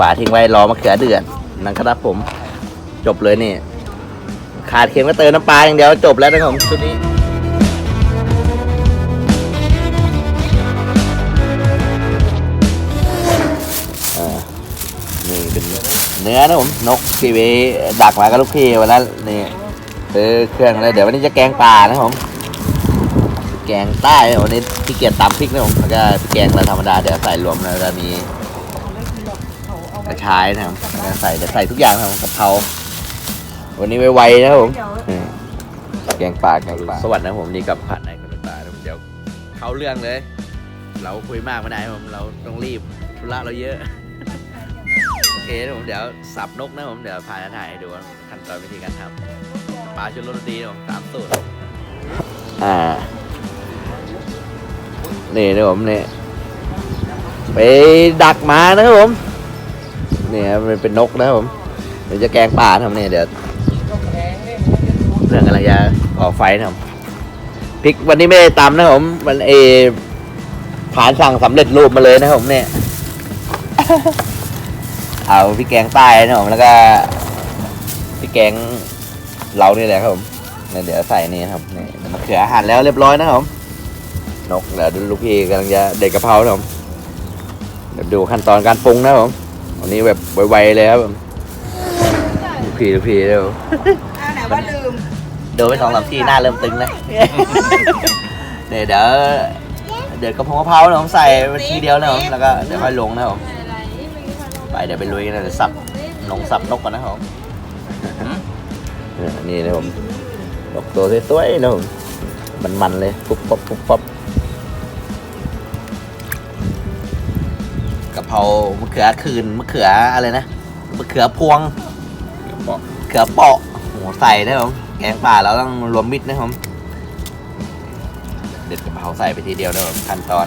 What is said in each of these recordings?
ฝาทิ้งไว้รอมะเขือเดือดนะครับผม จบเลยนี่ ขาดเค็มก็เติมน้ำปลาอย่างเดียวจบแล้วนะครับผมชุดนี้นี่เป็นเนื้อนะผม นกที่ไปดักมากับลูกพี่วันนั้นนี่ซื้อเครื่องแล้วเดี๋ยววันนี้จะแกงปลานะครับผม แกงใต้วันนี้ที่เกียจตำพริกนะผมแล้วก็แกงเราธรรมดาเดี๋ยวใส่รวมแล้วจะมี กระชายนะครับแล้วก็ใส่เดี๋ยวใส่ทุกอย่างนะครับกะเพราวันนี้ไวๆนะครับผมอืมแกงปลาแกงปลาสวัสดีนะครับผมนี่กับผัดในคนตานะครับเดี๋ยวเข้าเรื่องเลย เราคุยมากไม่ได้ครับผมเราต้องรีบธุระเราเยอะโอเคนะผมเดี๋ยวสับนกนะผมเดี๋ยวพาถ่ายให้ดูขั้นตอนวิธีการทำปลาชุดรสดีนะผมสามสูตรอ่านี่นะผมนี่ไปดักมานะครับผม นี่ครับมันเป็นนกนะครับผมเดี๋ยวจะแกงป่าทำเนี่ยเดี๋ยวเรื่องกำลังจะก่อไฟนะครับพริกวันนี้ไม่ได้ตำนะผมมันเอผ่านสั่งสำเร็จรูปมาเลยนะผมเนี่ย เอาพริกแกงใต้นะครับผมแล้วก็พริกแกงเรานี่แหละครับผมเดี๋ยวใส่นี่ครับนี่มะเขือหั่นแล้วเรียบร้อยนะครับผมนกเดี๋ยวดูลูกพี่กำลังจะเด็ดกะเพราครับผมเดี๋ยวดูขั้นตอนการปรุงนะครับผม วันนี้แบบไวๆเลยครับผมลูกพี่ลูกพี่เดี๋ยวอ้าวไหนว่าลืมโดนไปสองสามทีหน้าเริ่มตึงนะเนี่ยเดี๋ยวเดี๋ยวกระเพงกะเพราเนี่ยผมใส่ไปทีเดียวนะครับผมแล้วก็เดี๋ยวค่อยลงนะครับผมไปเดี๋ยวไปลุยกันนะเดี๋ยวสับลงสับนกก่อนนะครับผมเนี่ยนี่นะผมนกตัวสวยๆนะผมมันๆเลยปุ๊บปั๊บปุ๊บปั๊บ เพรามะเขือคืนมะเขืออะไรนะมะเขือพวงมะเขือเปาะโหใส่นะครับผมแกงป่าเราต้องรวมมิตรนะครับผมเด็ดกะเพราใส่ไปทีเดียวนะครับผมขั้นตอน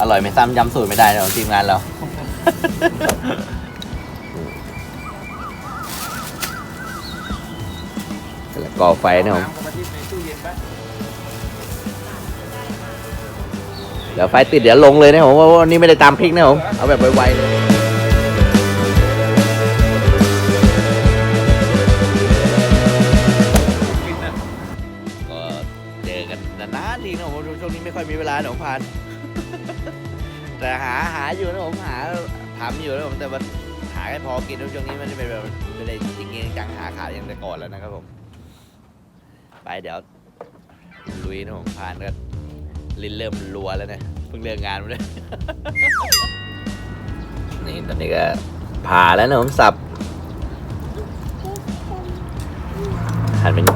อร่อยไม่ซ้ำย้ำสูตรไม่ได้นะครับทีมงานเราแล้วก่อไฟนะครับ เดี๋ยวไฟติดเดี๋ยวลงเลยนะผมว่าวันนี้ไม่ได้ตามพริกนะผมเอาแบบไวๆเลยก็เจอกันนานๆทีนะผมช่วงนี้ไม่ค่อยมีเวลาหนองพาน แต่หาหาอยู่นะผมหาทำอยู่นะผมแต่ว่าหาแค่พอกินช่วงนี้ม่ได้เป็นแบบไม่ได้จริงจังหาขายอย่างแต่ก่อนแล้วนะครับผม ไปเดี๋ยวลุยนะผมพานก็ ลิ้นเริ่มรัวแล้วเนี่ยเพิ่งเลิกงานมาเลย นี่ตอนนี้ก็ผ่าแล้วนะผมสับหั่นเป็น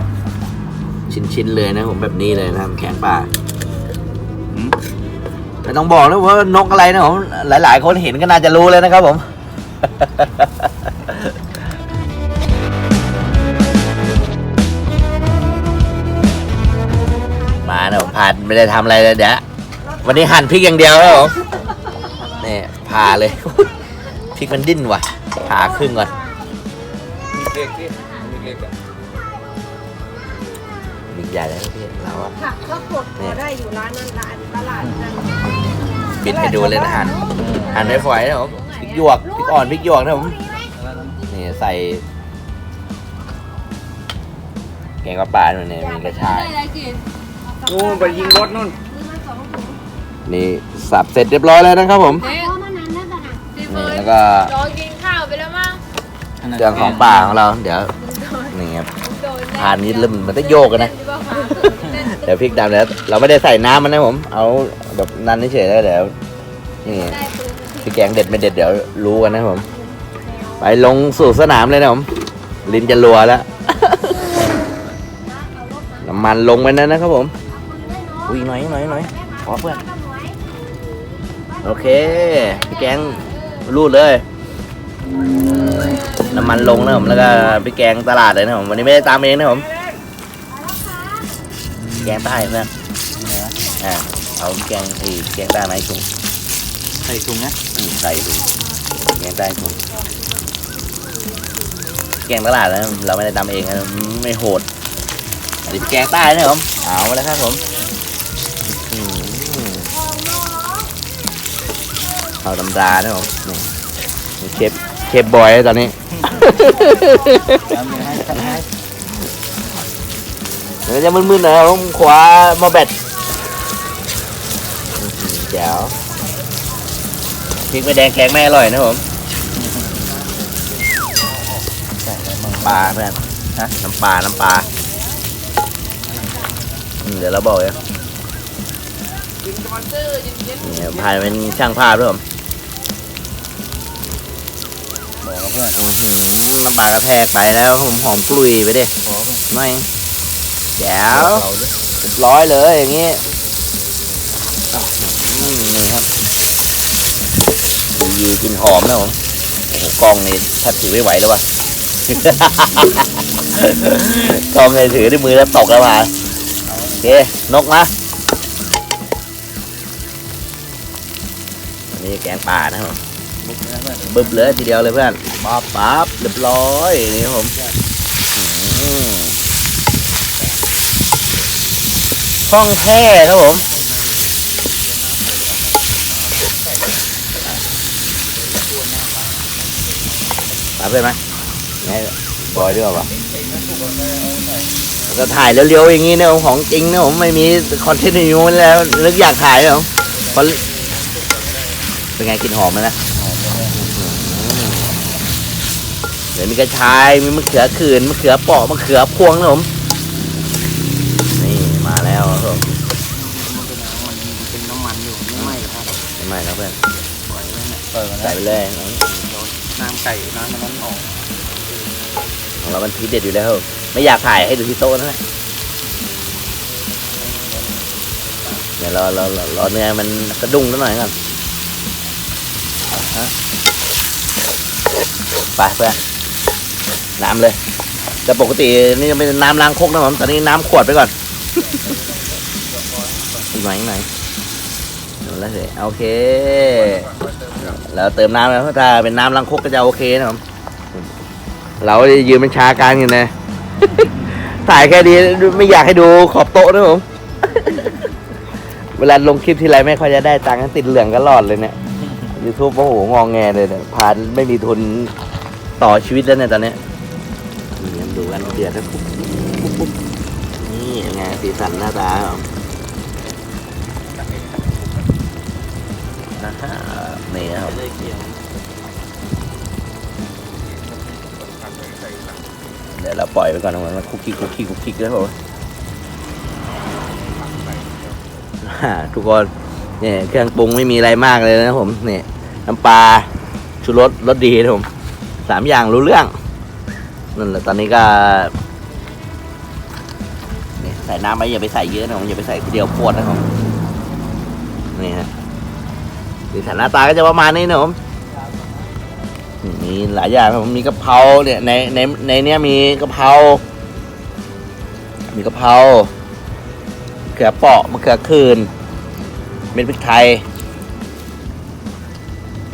ชิ้นๆเลยนะผมแบบนี้เลยนะครับแขนป่าไม่ต้องบอกนะว่านกอะไรนะผมหลาย ๆ คนเห็นก็น่าจะรู้เลยนะครับผม มานะผมผ่านไม่ได้ทำอะไรเลยเดี๋ยววันนี้หั่นพริกอย่างเดียวครับผมนี่ผ่าเลย พริกมันดิ้นว่ะผ่าครึ่งก่อนเล็กที่เล็กๆอะมีใหญ่เลยครับพี่เราอะผักก็กดพอได้อยู่ร้านนั้นร้านตลาดนั้นบิดให้ดูเลยนะหั่นหั่นไม่ฝอยนะผมพริกหยวกพริกอ่อนพริกหยวกนะผมนี่ใส่แกงกระป๋าหน่อยเนี่ยมีกระชายนู่ นไปยิงรถนู่นนี่สับเสร็จเรียบร้อยแล้วนะครับผมเจ๊นี่แล้วก็ รอกินข้าวไปแล้วมั้งเครื่องของป่าของเรา เดี๋ยวนี่ครับ โดนทานนี้เริ่มมันจะโยกกันนะ เดี๋ยวพริกดำแล้วเราไม่ได้ใส่น้ำมันนะผม เอาแบบนั้นเฉยๆแล้วเดี๋ยวนี่พี่แกงเด็ดไม่เด็ดเดี๋ยวรู้กันนะผม ไปลงสู่สนามเลยนะผม ลิ้นจะรัวแล้ว น้ำมันลงไปนั้นนะครับผม อุ้ยหน่อยหน่อยหน่อยขอเพื่อนโอเคพี่แกงรูดเลยน้ำมันลงนะผมแล้วก็พี่แกงตลาดเลยนะผมวันนี้ไม่ได้ตามเองนะผมแกงใต้เพื่อนอ่าเอาแกงไอ้แกงใต้ไหมาให้ถุงใส่ถุงนะอืมใส่ถุงแกงใต้ถุงแกงตลาดนะเราไม่ได้ทำเองนะไม่โหดอันนี้เป็นแกงใต้นะผมเอาแล้วครับผม ข้าวตำรานะผมนี่เชฟเชฟบอยตอนนี้ เดี๋ยวจะมึนๆหน่อยครับผมขวามาแบตแจ๋วพริกไม่แดงแกงไม่อร่อยนะผมปลาเพื่อนฮะน้ำปลา น้ำปลาเดี๋ยวเราบอกเลยนี่ยพายเป็นช่างภาพด้วยผม พื่อนอื้อหือน้ำปลากระแทกไปแล้วผมหอมกลุยไปดิขอเพื่อนหน่อยแจ๋วเราด้วยเรียบร้อยเลยอย่างงี้อืมนี่ครับดีกินหอมนะผมโอ้โหกล้องนี่แทบถือไม่ไหวแล้ววะกล้องเลยถือด้วยมือแล้วตกแล้วมาโอเคนกนะอันนี้แกงป่านะครับ บุบึบเลยทีเดียวเลยเพื่อนปั๊บปั๊บเรียบร้อยนี่ครับผมห้องแท้ครับผมมาเพื่อนไหมไงบอยด้วยป่ะก็ถ่ายเร็วๆอย่างนี้เนี่ยของจริงนะผมไม่มีคอนเทนต์อยู่แล้วนึกอยากถ่ายเลยผมเป็นไงกลินหอมไหมนะ เดี๋ยวมีกระชายมีมะเขือขื่นมะเขือเปราะมะเขือพวงนะผมนี่มาแล้วครับผมมันเป็นมันเป็นน้ำมันอยู่ไม่ไหม้ครับไม่ไหม่แล้วเพื่อนปล่อยไว้เนี่ยเปิดมาใส่ไปเลยน้ำไก่น้ำมันร้อนออกของเรามันทีเด็ดอยู่แล้วครับไม่อยากถ่ายให้ดูที่โต๊ะนั่นแหละเดี๋ยวรอรอรอรอเนื้อมันกระดุ้งนิดหน่อยก่อนอะฮะไปเพื่อน น้ำเลย แต่ปกตินี่จะเป็นน้ำล้างคกนะผมตอนนี้น้ำขวดไปก่อนอีกหน่อยอีกหน่อยแล้วสิโอเค แล้วเติมน้ำแล้วถ้าเป็นน้ำล้างคกก็จะโอเคนะผมเรายืนเป็นชาการกันนะถ่ายแค่นี้ไม่อยากให้ดูขอบโต๊ะนะผม เวลาลงคลิปทีไรไม่ค่อยจะได้ตังค์ติดเหลืองก็รอดเลยเนี่ยยูทูบโอ้โหงองแงเลยเนี่ยผ่านไม่มีทุนต่อชีวิตแล้วเนี่ยตอนเนี้ย ดูกันเดือดแล้วปุ๊บปุ๊บปุ๊บนี่ไงสีสันหน้าตาครับอ่าฮะนี่ครับเดี๋ยวเราปล่อยไปก่อนนะมันคุกกี้คุกกี้คุกกี้แล้วผมอ่าทุกคนเนี่ยเครื่องปรุงไม่มีอะไรมากเลยนะผมเนี่ยน้ำปลาชูรสรสดีนะผมสามอย่างรู้เรื่อง นั่นแหละตอนนี้ก็นี่ใส่น้ำไปอย่าไปใส่เยอะนะผมอย่าไปใส่ทีเดียวปวดนะผมนี่ฮะสีสันหน้าตาก็จะประมาณนี้นะผมมีหลายอย่างครับผมมีกะเพราเนี่ยในในในเนี้ยมีกะเพรา มีกะเพราเขือเปาะมะเขือคืน เม็ดพริกไทย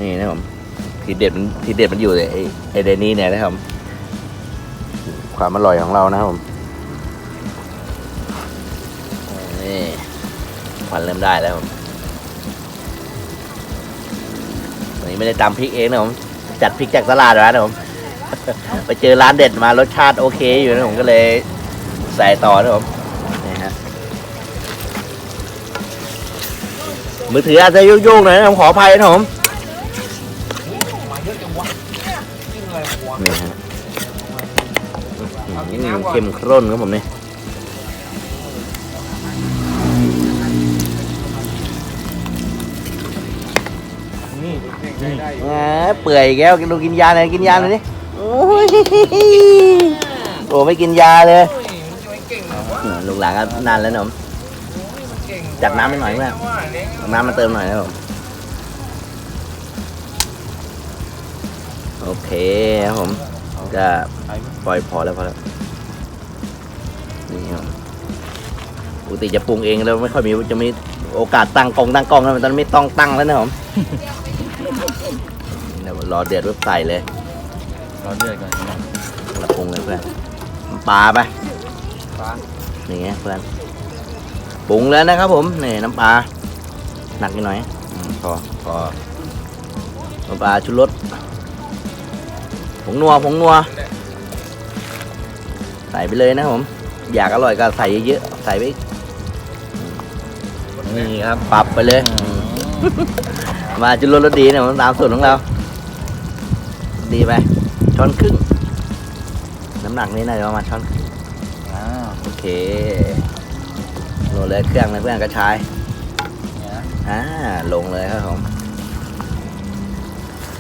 นี่นะผมทีเด็ดมันทีเด็ดมันอยู่ในไอ้ไอ้เดนี่เนี่ยนะครับ ความอร่อยของเรานะครับผมนี่ควันเริ่มได้แล้วผมวันนี้ไม่ได้ตำพริกเองนะผมจัดพริกจากตลาดมานะผมไปเจอร้านเด็ดมารสชาติโอเคอยู่นะผมก็เลยใส่ต่อนะผมนี่ฮะมือถืออาจจะยุ่งๆหน่อยนะผมขออภัยนะผมนี่ฮะ อืมเข้มข้นครับผมนี่แหมเปื่อยอีกแล้วกินดูกินยาเลยกินยาเลยดิโอ้ยโอ้ไม่กินยาเลยอืมลูกหลานก็นานแล้วนะผมจัดน้ำไปหน่อยเพื่อนเอาน้ำมาเติมหน่อยนะผมโอเคครับผม ก็ปล่อยพอแล้วพอแล้วนี่ครับปกติจะปรุงเองแล้วไม่ค่อยมีจะมีโอกาสตั้งกล้องตั้งกล้องแล้วตอนนนไม่ต้องตั้งแล้วนะผมเดี๋ยวรอเดือดปุ๊บใส่เลยเราเลือดก่อนนะเราปรุงเลยเพื่อนน้ำปลาไปปลานี่ไงเพื่อนปรุงแล้วนะครับผมนี่น้ำปลาหนักนิดหน่อยอืมพอพอน้ำปลาชุรส ผงนัวผงนัว ใส่ไปเลยนะครับผม อยากอร่อยก็ใส่เยอะๆ ใส่ไปอีกนี่ครับ ปรับไปเลย มาจุลรสดีเนี่ยผมตามสูตรของเรา ดีไปช้อนครึ่ง น้ำหนักนี้น่าจะประมาณช้อนครึ่งอ่าโอเคโหลดเลยเครื่องเลยเพื่อนกระชายเนี่ยอ่าลงเลยครับผม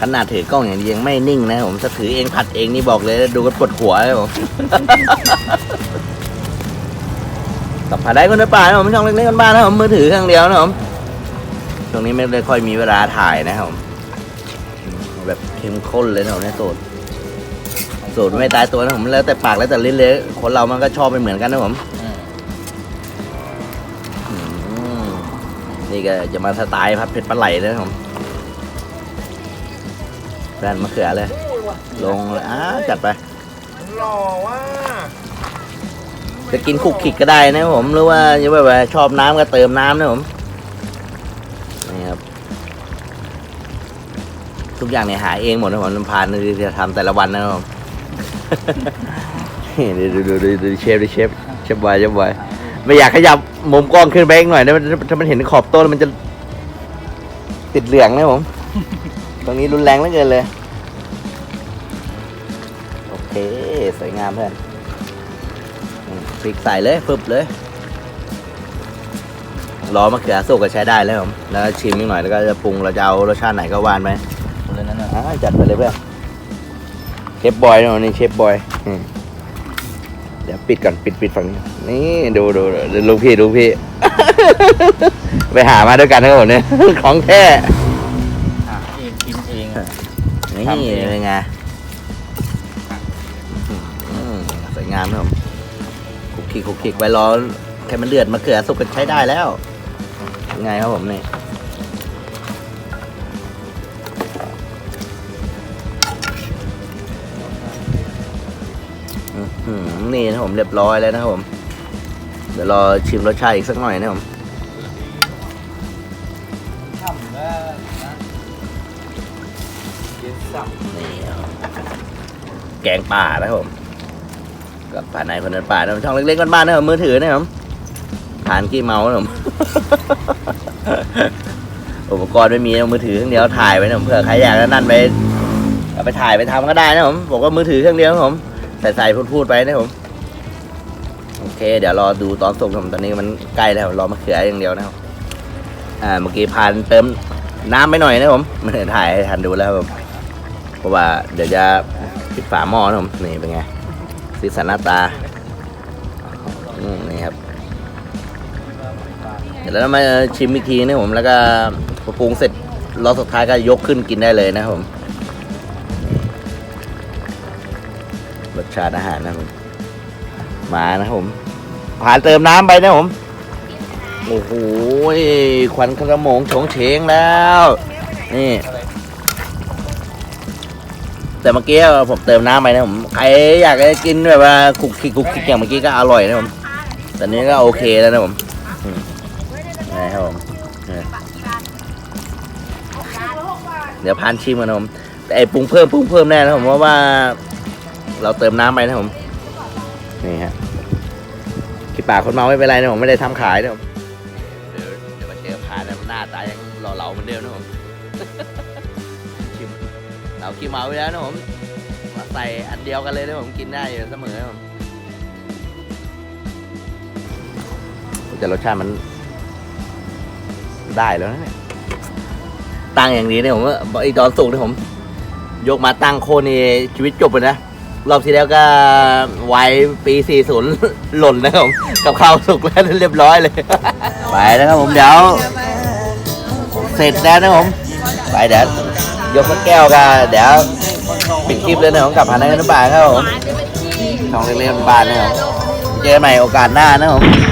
ขนาดถือกล้องอย่างนี้ยังไม่นิ่งนะผมถ้าถือเองผัดเองนี่บอกเลยดูกันปวดหัวเลยผม กับผัดได้คนในป่านะผมช่องเล็กๆกันบ้านนะผมมือถือเครื่องเดียวนะผมช่วงนี้ไม่ได้ค่อยมีเวลาถ่ายนะครับผมแบบเข้มข้นเลยนะผมเนี่ยสูตรสูตรไม่ตายตัวนะผมแล้วแต่ปากแล้วแต่ลิ้นเลยคนเรามันก็ชอบไม่เหมือนกันนะผมนี่ก็จะมาสไตล์พัดเผ็ดปลาไหลเลยครับผม แฟนมะเขือเลย ลงเลยอ้าจัดไปหล่อว่าจะกินคุกขิกก็ได้นะครับผมหรือว่าจะแบบว่าชอบน้ำก็เติมน้ำนะผมนี่ครับทุกอย่างเนี่ยหาเองหมดนะผมลำพานที่จะทำแต่ละวันนะครับผมนี่ดูดูดูดูเชฟดูเชฟเชฟบอยเชฟบอยไม่อยากขยับมุมกล้องขึ้นไปอีกหน่อยนะมันถ้ามันเห็นขอบโต๊ะแล้วมันจะติดเหลืองนะผม ตรงนี้รุนแรงเหลือเกินเลย โอเค สวยงามเพื่อนอืมพริกใส่เลยฟึบเลยรอมะเขือสุกก็ใช้ได้แล้วผมแล้วชิมนิดหน่อยแล้วก็จะปรุงเราจะเอารสชาติไหนก็วานไปเลยนั่นน่ะอ่าจัดไปเลยเพื่อนเชฟบอยนะวันนี้เชฟบอยอืมเดี๋ยวปิดก่อนปิดปิดฝั่งนี้นี่ดูดูดูลูกพี่ดูพี่ ไปหามาด้วยกันนะครับผมเนี่ยของแท้ นี่ทำเองเป็นไงอืมสวยงามครับผมคุกคิกคุกคิกไว้รอแค่มันเดือดมะเขือสุกก็ใช้ได้แล้วยังไงครับผมนี่อื้อหือนี่นะครับผมเรียบร้อยแล้วนะครับผม เดี๋ยวรอชิมรสชาติอีกสักหน่อยนะครับผม สับนี่แกงป่านะครับผมกับป่าในคนเดินป่านะช่องเล็กๆบ้านๆนะครับมือถือนะครับผมฐานกี้เมาส์นะผมอุปกรณ์ไม่มีนะมือถือเครื่องเดียวถ่ายไว้นะผมเผื่อใครอยากจะนั่นไปเอาไปถ่ายไปทำก็ได้นะผมบอกว่ามือถือเครื่องเดียวผมใส่ใส่พูดๆไปนะผมโอเค เดี๋ยวรอดูตอนสุกครับผมตอนนี้มันใกล้แล้วรอมะเขืออย่างเดียวนะครับอ่าเมื่อกี้พานเติมน้ำไปหน่อยนะผมไม่ได้ถ่ายให้ทันดูแล้วครับผม เพราะว่าเดี๋ยวจะปิดฝาหม้อนะผมนี่เป็นไงสีสันหน้าตาอืมนี่ครับเดี๋ยวเรามาชิมอีกทีนะผมแล้วก็พอปรุงเสร็จรอบสุดท้ายก็ยกขึ้นกินได้เลยนะครับผมรสชาติอาหารนะผมมานะครับผมผ่านเติมน้ำไปนะผมโอ้โหควันขโมงโฉงเฉงแล้ว นี่ แต่เมื่อกี้ผมเติมน้ำไปนะผมใครอยากจะกินแบบว่าคุกคิกคุกคิกอย่างเมื่อกี้ก็อร่อยนะผมแต่นี้ก็โอเคแล้วนะผมนะครับผมเดี๋ยวพานชิมกันนะผมแต่ไอ้ปรุงเพิ่มปรุงเพิ่มแน่นะผมเพราะว่า เราเติมน้ำไปนะผมนี่ฮะขี้ปากคนเมาไม่เป็นไรนะผมไม่ได้ทำขายนะผมเดี๋ยวเดี๋ยวมาเจอพานนะหน้าตายังหล่อๆเหมือนเดิมนะผม เราขี้เมาไปแล้วนะผมมาใส่อันเดียวกันเลยนะผมกินได้อยู่เสมอผมแต่รสชาติมันได้แล้วนะเนี่ยตั้งอย่างนี้เนี่ยผมว่าไอีตอนสุกเนี่ยผม ยกมาตั้งโคนนี่ชีวิตจบเลยนะรอบที่แล้วก็ไว้ปี 40 หล่นนะครับผมกับข้าวสุกแล้วเรียบร้อยเลย ไปนะครับผมเดี๋ยว เสร็จแล้วนะผม ไปเดี๋ยว ยกสักแก้วกันเดี๋ยวปิดคลิปเลยนะของกลับพานักกันบาลครับผมของเล็กๆบ้านนะครับเจอใหม่โอกาสหน้านะครับผม